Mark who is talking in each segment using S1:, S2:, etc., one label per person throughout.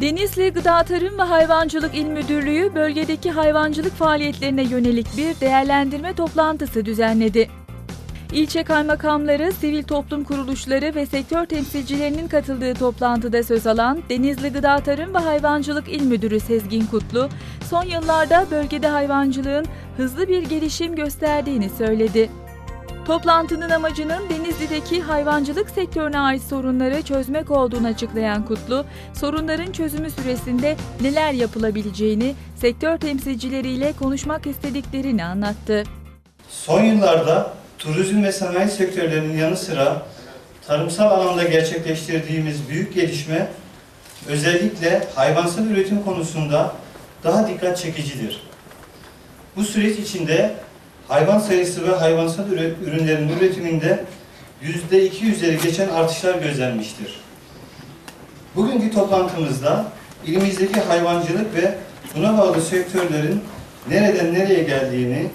S1: Denizli Gıda Tarım ve Hayvancılık İl Müdürlüğü bölgedeki hayvancılık faaliyetlerine yönelik bir değerlendirme toplantısı düzenledi. İlçe kaymakamları, sivil toplum kuruluşları ve sektör temsilcilerinin katıldığı toplantıda söz alan Denizli Gıda Tarım ve Hayvancılık İl Müdürü Sezgin Kutlu, son yıllarda bölgede hayvancılığın hızlı bir gelişim gösterdiğini söyledi. Toplantının amacının Denizli'deki hayvancılık sektörüne ait sorunları çözmek olduğunu açıklayan Kutlu, sorunların çözümü süresinde neler yapılabileceğini sektör temsilcileriyle konuşmak istediklerini anlattı.
S2: Son yıllarda turizm ve sanayi sektörlerinin yanı sıra tarımsal alanda gerçekleştirdiğimiz büyük gelişme özellikle hayvansal üretim konusunda daha dikkat çekicidir. Bu süreç içinde hayvan sayısı ve hayvansal ürünlerin üretiminde yüzde iki üzeri geçen artışlar gözlenmiştir. Bugünkü toplantımızda ilimizdeki hayvancılık ve buna bağlı sektörlerin nereden nereye geldiğini,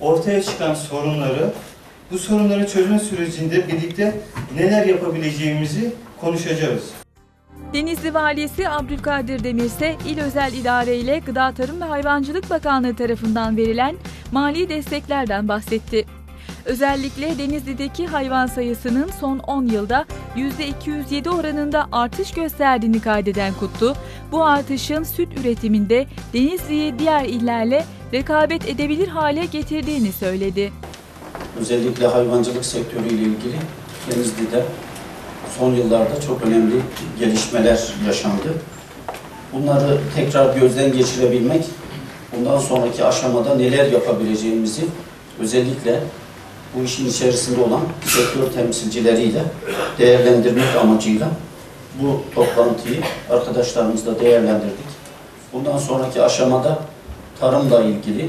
S2: ortaya çıkan sorunları, bu sorunları çözme sürecinde birlikte neler yapabileceğimizi konuşacağız.
S1: Denizli Valisi Abdülkadir Demir ise İl Özel İdare ile Gıda Tarım ve Hayvancılık Bakanlığı tarafından verilen mali desteklerden bahsetti. Özellikle Denizli'deki hayvan sayısının son 10 yılda %207 oranında artış gösterdiğini kaydeden Kutlu, bu artışın süt üretiminde Denizli'yi diğer illerle rekabet edebilir hale getirdiğini söyledi.
S3: özellikle hayvancılık sektörüyle ilgili Denizli'de son yıllarda çok önemli gelişmeler yaşandı. Bunları tekrar gözden geçirebilmek, bundan sonraki aşamada neler yapabileceğimizi özellikle bu işin içerisinde olan sektör temsilcileriyle değerlendirmek amacıyla bu toplantıyı arkadaşlarımızla değerlendirdik. Bundan sonraki aşamada tarımla ilgili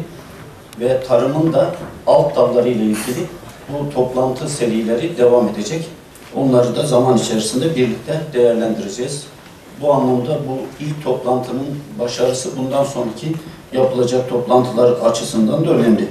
S3: ve tarımın da alt dalları ile ilgili bu toplantı serileri devam edecek. Onları da zaman içerisinde birlikte değerlendireceğiz. Bu anlamda bu ilk toplantının başarısı bundan sonraki yapılacak toplantılar açısından da önemli.